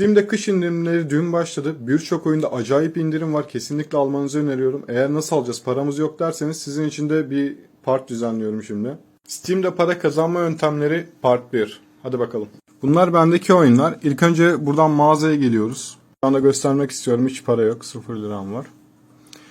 Steam'de kış indirimleri dün başladı. Birçok oyunda acayip indirim var. Kesinlikle almanızı öneriyorum. Eğer nasıl alacağız paramız yok derseniz sizin için de bir part düzenliyorum şimdi. Steam'de para kazanma yöntemleri part 1. Hadi bakalım. Bunlar bendeki oyunlar. İlk önce buradan mağazaya geliyoruz. Şu anda göstermek istiyorum. Hiç para yok. 0 liram var.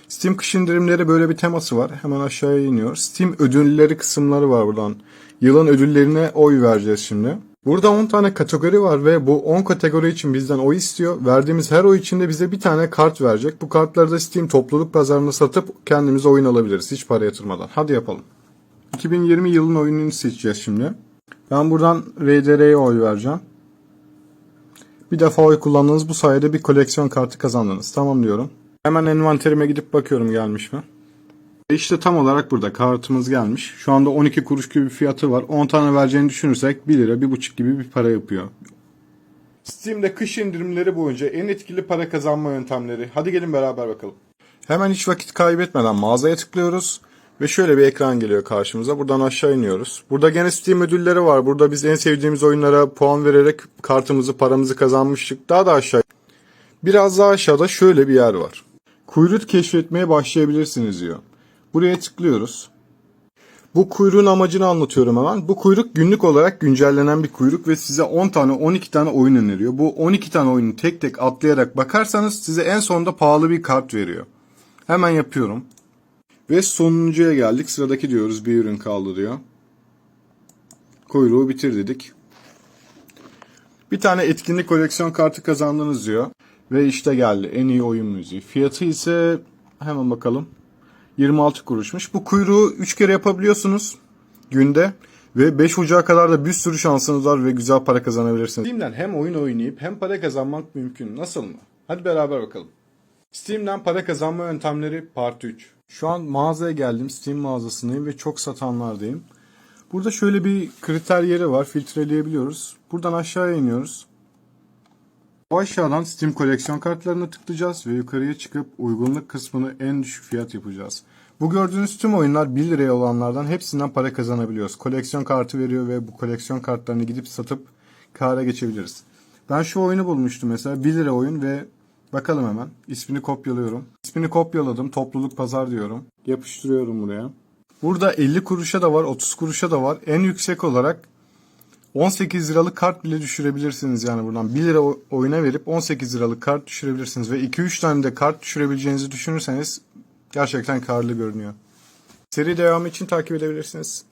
Steam kış indirimleri böyle bir teması var. Hemen aşağıya iniyor. Steam ödülleri kısımları var buradan. Yılın ödüllerine oy vereceğiz şimdi. Burada 10 tane kategori var ve bu 10 kategori için bizden oy istiyor. Verdiğimiz her oy için de bize bir tane kart verecek. Bu kartları da Steam topluluk pazarında satıp kendimize oyun alabiliriz hiç para yatırmadan. Hadi yapalım. 2020 yılın oyununu seçeceğiz şimdi. Ben buradan RDR'ye oy vereceğim. Bir defa oy kullandınız bu sayede bir koleksiyon kartı kazandınız. Tamam diyorum. Hemen envanterime gidip bakıyorum gelmiş mi? E İşte tam olarak burada kartımız gelmiş. Şu anda 12 kuruş gibi bir fiyatı var. 10 tane vereceğini düşünürsek 1 lira 1,5 gibi bir para yapıyor. Steam'de kış indirimleri boyunca en etkili para kazanma yöntemleri. Hadi gelin beraber bakalım. Hemen hiç vakit kaybetmeden mağazaya tıklıyoruz. Ve şöyle bir ekran geliyor karşımıza. Buradan aşağı iniyoruz. Burada gene Steam ödülleri var. Burada biz en sevdiğimiz oyunlara puan vererek kartımızı, paramızı kazanmıştık. Daha da aşağı. Biraz daha aşağıda şöyle bir yer var. Kuyruk keşfetmeye başlayabilirsiniz diyor. Buraya tıklıyoruz. Bu kuyruğun amacını anlatıyorum hemen. Bu kuyruk günlük olarak güncellenen bir kuyruk ve size 10 tane 12 tane oyun öneriyor. Bu 12 tane oyunu tek tek atlayarak bakarsanız size en sonunda pahalı bir kart veriyor. Hemen yapıyorum. Ve sonuncuya geldik. Sıradaki diyoruz bir ürün kaldı diyor. Kuyruğu bitir dedik. Bir tane etkinlik koleksiyon kartı kazandınız diyor. Ve işte geldi en iyi oyun müziği. Fiyatı ise hemen bakalım. 26 kuruşmuş. Bu kuyruğu 3 kere yapabiliyorsunuz günde. Ve 5 Ocağı kadar da bir sürü şansınız var ve güzel para kazanabilirsiniz. Steam'den hem oyun oynayıp hem para kazanmak mümkün. Nasıl mı? Hadi beraber bakalım. Steam'den para kazanma yöntemleri part 3. Şu an mağazaya geldim. Steam mağazasındayım ve çok satanlardayım. Burada şöyle bir kriter yeri var. Filtreleyebiliyoruz. Buradan aşağıya iniyoruz. Bu aşağıdan Steam koleksiyon kartlarına tıklayacağız ve yukarıya çıkıp uygunluk kısmını en düşük fiyat yapacağız. Bu gördüğünüz tüm oyunlar 1 liraya olanlardan hepsinden para kazanabiliyoruz. Koleksiyon kartı veriyor ve bu koleksiyon kartlarını gidip satıp kâra geçebiliriz. Ben şu oyunu bulmuştum mesela 1 lira oyun ve bakalım hemen. İsmini kopyalıyorum. İsmini kopyaladım. Topluluk pazar diyorum. Yapıştırıyorum buraya. Burada 50 kuruşa da var, 30 kuruşa da var. En yüksek olarak 18 liralık kart bile düşürebilirsiniz yani buradan 1 lira oyuna verip 18 liralık kart düşürebilirsiniz ve 2-3 tane de kart düşürebileceğinizi düşünürseniz gerçekten karlı görünüyor. Seri devamı için takip edebilirsiniz.